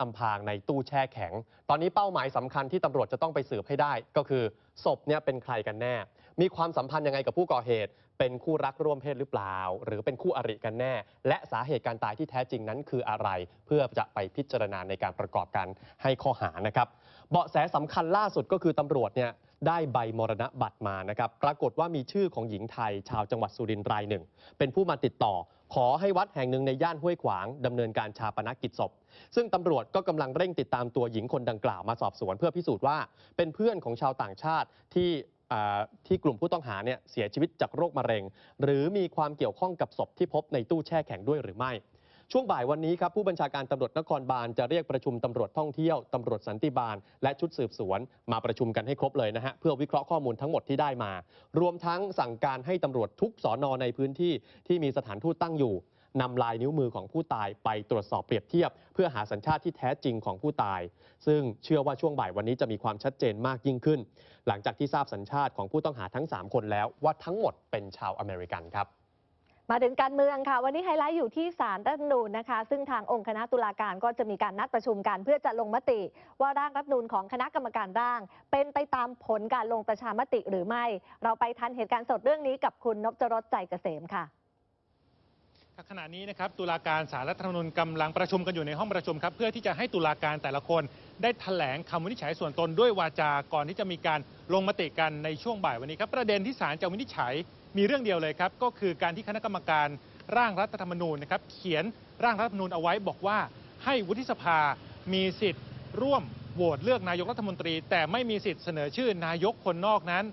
อำพรางในตู้แช่แข็ง ตอนนี้เป้าหมายสำคัญที่ตำรวจจะต้องไปสืบให้ได้ ก็คือศพเนี่ยเป็นใครกันแน่ มีความสัมพันธ์ยังไงกับผู้ก่อเหตุ เป็นคู่รักร่วมเพศหรือเปล่า หรือเป็นคู่อริกันแน่ และสาเหตุการตายที่แท้จริงนั้นคืออะไร เพื่อจะไปพิจารณาในการประกอบการให้ข้อหานะครับ เบาะแสสำคัญล่าสุดก็คือตำรวจเนี่ย ได้ใบมรณบัตรมานะครับ ปรากฏว่ามีชื่อของหญิงไทย ชาวจังหวัดสุรินทร์รายหนึ่ง เป็นผู้มาติดต่อ ขอให้วัดแห่งหนึ่งในย่านห้วยขวางดำเนินการชาปนกิจศพ ซึ่งตำรวจก็กำลังเร่งติดตามตัวหญิงคนดังกล่าวมาสอบสวน เพื่อพิสูจน์ว่าเป็นเพื่อนของชาวต่างชาติที่ที่กลุ่มผู้ต้องหาเนี่ยเสียชีวิตจากโรคมะเร็ง หรือมีความเกี่ยวข้องกับศพที่พบในตู้แช่แข็งด้วยหรือไม่ ช่วงบ่ายวันนี้ครับผู้บัญชาการตำรวจนครบาลจะเรียกประชุมตำรวจท่องเที่ยวตำรวจสันติบาล และชุดสืบสวน มาประชุมกันให้ครบเลยนะฮะเพื่อวิเคราะห์ข้อมูลทั้งหมดที่ได้มา รวมทั้งสั่งการให้ตำรวจทุกสอนอในพื้นที่ที่มีสถานทูตตั้งอยู่นำลายนิ้วมือของผู้ตายไปตรวจสอบเปรียบเทียบ เพื่อหาสัญชาติที่แท้จริงของผู้ตาย ซึ่งเชื่อว่าช่วงบ่ายวันนี้จะมีความชัดเจนมากยิ่งขึ้น หลังจากที่ทราบสัญชาติของผู้ต้องหาทั้ง 3 คนแล้วว่าทั้งหมดเป็นชาวอเมริกันครับ มาถึงการเมืองค่ะ วันนี้ไฮไลท์อยู่ที่ศาลรัฐธรรมนูญนะคะ ซึ่งทางองค์คณะตุลาการก็จะมีการนัดประชุมกัน เพื่อจะลงมติ ว่าร่างรัฐธรรมนูญของคณะกรรมการร่าง เป็นไปตามผลการลงประชามติหรือไม่ เราไปทันเหตุการณ์สดเรื่องนี้กับคุณนพจรสใจเกษมค่ะขณะนี้นะครับตุลาการสารรัฐธรรมนูญกำลังประชุมกันอยู่ในห้องประชุมครับเพื่อที่จะให้ตุลาการแต่ละคน ได้แถลงคำวินิจฉัยส่วนตนด้วยวาจาก่อนที่จะมีการลงมติกันในช่วงบ่ายวันนี้ครับประเด็นที่ศาลจะวินิจฉัย มีเรื่องเดียวเลยครับก็คือการที่คณะกรรมการร่างรัฐธรรมนูญนะครับเขียนร่างรัฐธรรมนูญเอาไว้บอกว่า ให้วุฒิสภามีสิทธิ์ ร่วมโหวตเลือกนายกรัฐมนตรี แต่ไม่มีสิทธิ์เสนอชื่อนายกคนนอกนั้น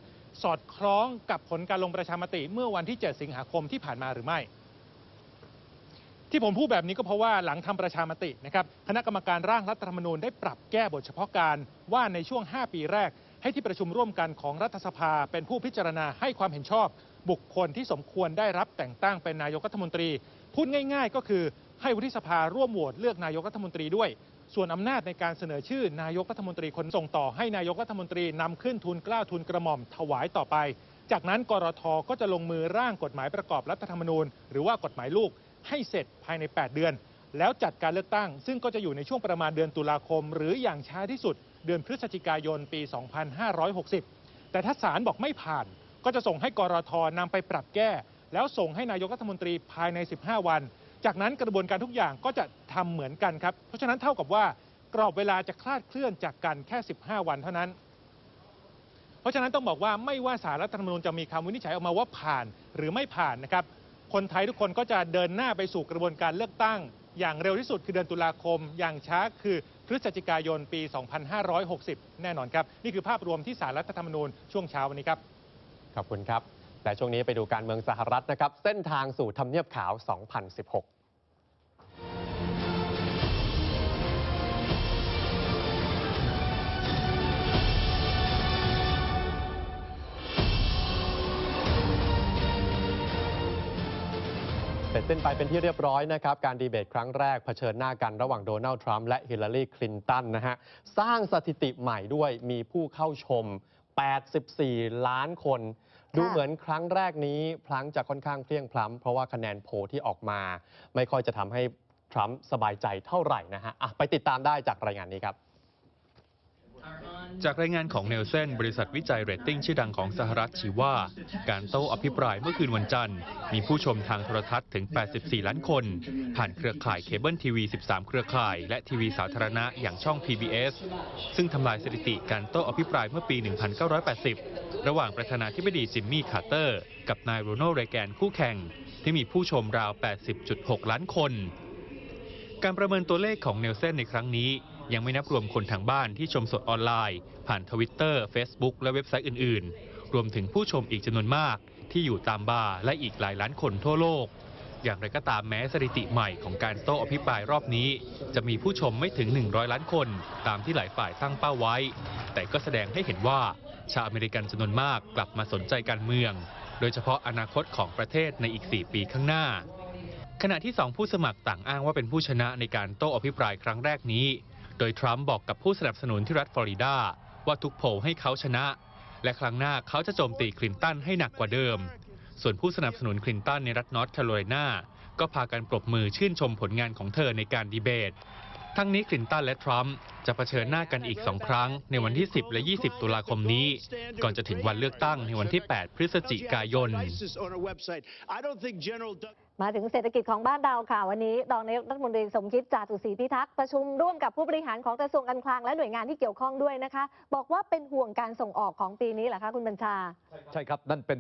สอดคล้องกับผลการลงประชามติเมื่อวันที่ 7 สิงหาคมที่ผ่านมาหรือไม่ ที่ผมพูดแบบนี้ก็เพราะว่าหลังทำประชามตินะครับคณะกรรมการร่างรัฐธรรมนูญได้ปรับแก้บทเฉพาะการว่าในช่วง 5 ปีแรก ให้ที่ประชุมร่วมกันของรัฐสภาเป็นผู้พิจารณาให้ความเห็นชอบ บุคคลที่สมควรได้รับแต่งตั้งเป็นนายกรัฐมนตรี พูดง่าย ๆ ก็คือให้วุฒิสภาร่วมโหวตเลือกนายกรัฐมนตรีด้วย ส่วนอำนาจในการเสนอชื่อนายกรัฐมนตรีคนส่งต่อให้นายกรัฐมนตรีนำขึ้นทุนกล้าทุนกระหม่อมถวายต่อไป จากนั้นกรทก็จะลงมือร่างกฎหมายประกอบรัฐธรรมนูญ หรือว่ากฎหมายลูกให้เสร็จภายใน 8 เดือน แล้วจัดการเลือกตั้ง ซึ่งก็จะอยู่ในช่วงประมาณเดือนตุลาคม หรืออย่างช้าที่สุดเดือนพฤศจิกายนปี 2560 แต่ถ้าศาลบอกไม่ผ่าน ก็จะส่งให้กรทนำไปปรับแก้ แล้วส่งให้นายกรัฐมนตรีภายใน 15 วัน จากนั้นกระบวนการทุกอย่างก็จะทำเหมือนกันครับ เพราะฉะนั้นเท่ากับว่ากรอบเวลาจะคลาดเคลื่อนจากกันแค่ 15 วันเท่านั้น เพราะฉะนั้นต้องบอกว่าไม่ว่าสารรัฐธรรมนูญจะมีคำวินิจฉัยออกมาว่าผ่านหรือไม่ผ่านนะครับ คนไทยทุกคนก็จะเดินหน้าไปสู่กระบวนการเลือกตั้ง อย่างเร็วที่สุดคือเดือนตุลาคม อย่างช้าคือพฤศจิกายนปี 2560 แน่นอนครับ นี่คือภาพรวมที่สารรัฐธรรมนูญช่วงเช้าวันนี้ครับ ขอบคุณครับ และช่วงนี้ไปดูการเมืองสหรัฐนะครับ เส้นทางสู่ทำเนียบขาว 2016 ร็จสิ้นไปเป็นที่เรียบร้อยนะครับ การดีเบตครั้งแรกเผชิญหน้ากันระหว่างโดนัลด์ทรัมป์และฮิลลารีคลินตันนะฮะ สร้างสถิติใหม่ด้วยมีผู้เข้าชม 84 ล้านคน ดูเหมือนครั้งแรกนี้ พลังจะค่อนข้างเพลียงพล้ำเพราะว่าคะแนนโพลที่ออกมา ไม่ค่อยจะทำให้ทรัมป์สบายใจเท่าไหร่นะฮะไปติดตามได้จากรายงานนี้ครับ จากรายงานของเนลเซนบริษัทวิจัยเรตติ้งชื่อดังของสหรัฐชี้ว่า การโต้อภิปรายเมื่อคืนวันจันทร์ มีผู้ชมทางโทรทัศน์ถึง 84 ล้านคน ผ่านเครือข่ายเคเบิลทีวี 13 เครือข่าย และทีวีสาธารณะอย่างช่อง PBS ซึ่งทำลายสถิติการโต้อภิปรายเมื่อปี 1980 ระหว่างประธานาธิบดีจิมมี่คาร์เตอร์ กับนายโรนัลด์เรแกนคู่แข่ง ที่มีผู้ชมราว 80.6 ล้านคน การประเมินตัวเลขของเนลเซนในครั้งนี้ ยังไม่นับรวมคนทางบ้านที่ชมสดออนไลน์ ผ่านทวิตเตอร์ Facebook และเว็บไซต์อื่น ๆ รวมถึงผู้ชมอีกจำนวนมาก ที่อยู่ตามบาร์และอีกหลายล้านคนทั่วโลก อย่างไรก็ตามแม้สถิติใหม่ของการโต้อภิปรายรอบนี้ จะมีผู้ชมไม่ถึง 100 ล้านคน ตามที่หลายฝ่ายตั้งเป้าไว้ แต่ก็แสดงให้เห็นว่าชาวอเมริกันจำนวนมากกลับมาสนใจการเมือง โดยเฉพาะอนาคตของประเทศในอีก 4 ปีข้างหน้าขณะที่สองผู้สมัครต่างอ้างว่าเป็นผู้ชนะในการโต้อภิปรายครั้งแรกนี้ โดยทรัมป์บอกกับผู้สนับสนุนที่รัฐฟลอริดาว่าทุกโผให้เขาชนะ และครั้งหน้าเขาจะโจมตีคลินตันให้หนักกว่าเดิม ส่วนผู้สนับสนุนคลินตันในรัฐนอร์ทแคโรไลนาก็พากันปรบมือชื่นชมผลงานของเธอในการดีเบต ทั้งนี้คลินตันและทรัมป์จะเผชิญหน้ากันอีกสองครั้ง ในวันที่ 10 และ 20 ตุลาคมนี้ ก่อนจะถึงวันเลือกตั้งในวันที่ 8 พฤศจิกายน มาถึงเศรษฐกิจของบ้านเราค่ะ วันนี้รองนายกรัฐมนตรีสมคิดจาตุศรีพิทักษ์ประชุมร่วมกับผู้บริหารของกระทรวงการคลังและหน่วยงานที่เกี่ยวข้องด้วยนะคะ บอกว่าเป็นห่วงการส่งออกของปีนี้เหรอคะคุณบัญชา ใช่ครับนั่นเป็น